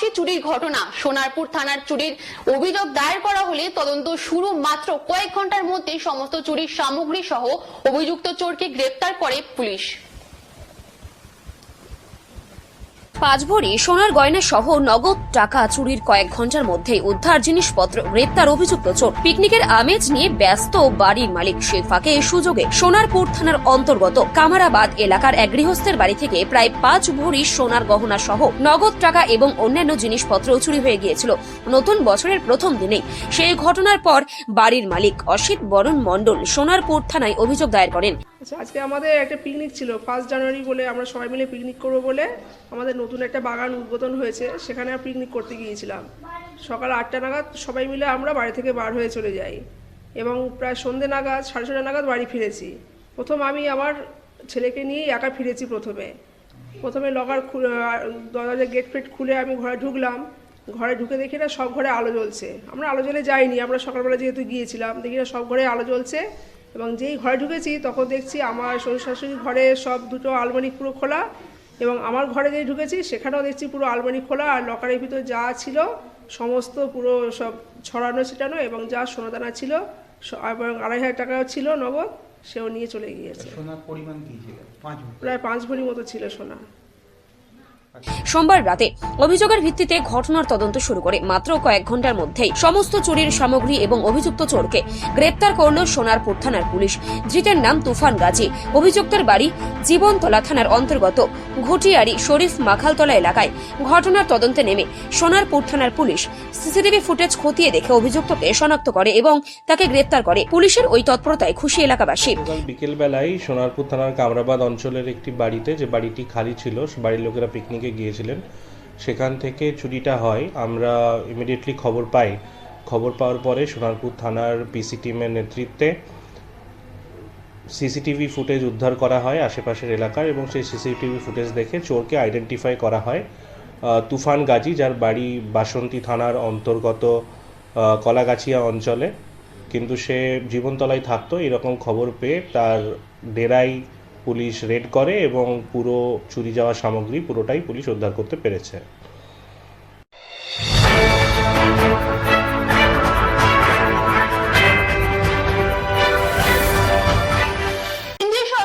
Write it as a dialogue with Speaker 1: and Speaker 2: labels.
Speaker 1: সাহসী চুরির ঘটনা। সোনারপুর থানার চুরির অভিযোগ দায়ের করা হলে তদন্ত শুরু মাত্র কয়েক ঘণ্টার মধ্যে সমস্ত চুরির সামগ্রী সহ অভিযুক্ত চোরকে গ্রেপ্তার করে পুলিশ।
Speaker 2: পাঁচ ভরি সোনার গয়না সহ নগদ টাকা চুরির কয়েক ঘণ্টার মধ্যেই উদ্ধার জিনিসপত্র গ্রেপ্তার অভিযুক্ত চোর। পিকনিকের আমেজ নিয়ে ব্যস্ত বাড়ির মালিক সে ফাঁকে সুযোগে সোনারপুর থানার অন্তর্গত কামারাবাদ এলাকার এক গৃহস্থের বাড়ি থেকে প্রায় পাঁচ ভরি সোনার গহনা সহ নগদ টাকা এবং অন্যান্য জিনিসপত্র চুরি হয়ে গিয়েছিল। নতুন বছরের প্রথম দিনেই সেই ঘটনার পর বাড়ির মালিক অসিত বরণ মণ্ডল সোনারপুর থানায় অভিযোগ দায়ের করেন।
Speaker 3: আচ্ছা আজকে আমাদের একটা পিকনিক ছিল ফার্স্ট জানুয়ারি বলে আমরা সবাই মিলে পিকনিক করব বলে আমাদের নতুন একটা বাগান উদ্বোধন হয়েছে, সেখানে পিকনিক করতে গিয়েছিলাম। সকাল আটটা নাগাদ সবাই মিলে আমরা বাড়ি থেকে বার হয়ে চলে যাই এবং প্রায় সন্ধে নাগাদ, সাড়ে ছটা নাগাদ বাড়ি ফিরেছি। প্রথম আমি আমার ছেলেকে নিয়ে একা ফিরেছি প্রথমে। প্রথমে লকার দরজা গেট ফেট খুলে আমি ঘরে ঢুকলাম। ঘরে ঢুকে দেখি না সব ঘরে আলো জ্বলছে। আমরা আলো জ্বলে যাইনি, আমরা সকালবেলা যেহেতু গিয়েছিলাম, দেখি না সব ঘরে আলো জ্বলছে। এবং যেই ঘরে ঢুকেছি তখন দেখছি আমার শ্বশুর শাশুড়ি ঘরে সব দুটো আলমারি পুরো খোলা এবং আমার ঘরে যেই ঢুকেছি সেখানেও দেখছি পুরো আলমারি খোলা আর লকারের ভিতর যা ছিল সমস্ত পুরো সব ছড়ানো ছিটানো এবং যা সোনাদানা ছিল এবং আড়াই হাজার টাকাও ছিল নগদ সেও নিয়ে চলে গিয়েছে।
Speaker 4: সোনার পরিমাণ কি ছিল?
Speaker 3: প্রায় পাঁচ ভরি মতো ছিল সোনা।
Speaker 2: সোমবার রাতে অভিযোগের ভিত্তিতে ঘটনার তদন্ত শুরু করে মাত্র কয়েক ঘণ্টার মধ্যেই সমস্ত চুরির সামগ্রী এবং অভিযুক্ত চোরকে গ্রেপ্তার করল সোনারপুর থানার পুলিশ। ধৃতের নাম তুফান গাজী। অভিযুক্তের বাড়ি জীবনতলা থানার অন্তর্গত ঘটিয়ারি শরীফ মাখালতলা এলাকায় ঘটনার তদন্তে নেমে সোনারপুর থানার পুলিশ সিসিটিভি ফুটেজ খতিয়ে দেখে অভিযুক্তকে শনাক্ত করে এবং তাকে গ্রেপ্তার করে। পুলিশের ওই তৎপরতায় খুশি এলাকাবাসী।
Speaker 5: গতকাল বিকেলবেলায় সোনারপুর থানার কামরাবাদ অঞ্চলের একটি বাড়িতে যে বাড়িটি খালি ছিল বাড়ির লোকেরা পিকনিকে গিয়েছিলেন, সেখান থেকে চুরিটা হয়। আমরা ইমিডিয়েটলি খবর পাই। খবর পাওয়ার পরে সোনারপুর থানার পিসি টিমের নেতৃত্বে সিসিটিভি ফুটেজ উদ্ধার করা হয় আশেপাশের এলাকার এবং সেই সিসিটিভি ফুটেজ দেখে চোরকে আইডেন্টিফাই করা হয় তুফান গাজী যার বাড়ি বাসন্তী থানার অন্তর্গত কলাগাছিয়া অঞ্চলে। কিন্তু সে জীবনতলায় থাকতো, এরকম খবর পেয়ে তার ডেরাই পুলিশ রেড করে এবং পুরো চুরি যাওয়া সামগ্রী পুরোটাই পুলিশ উদ্ধার করতে পেরেছে।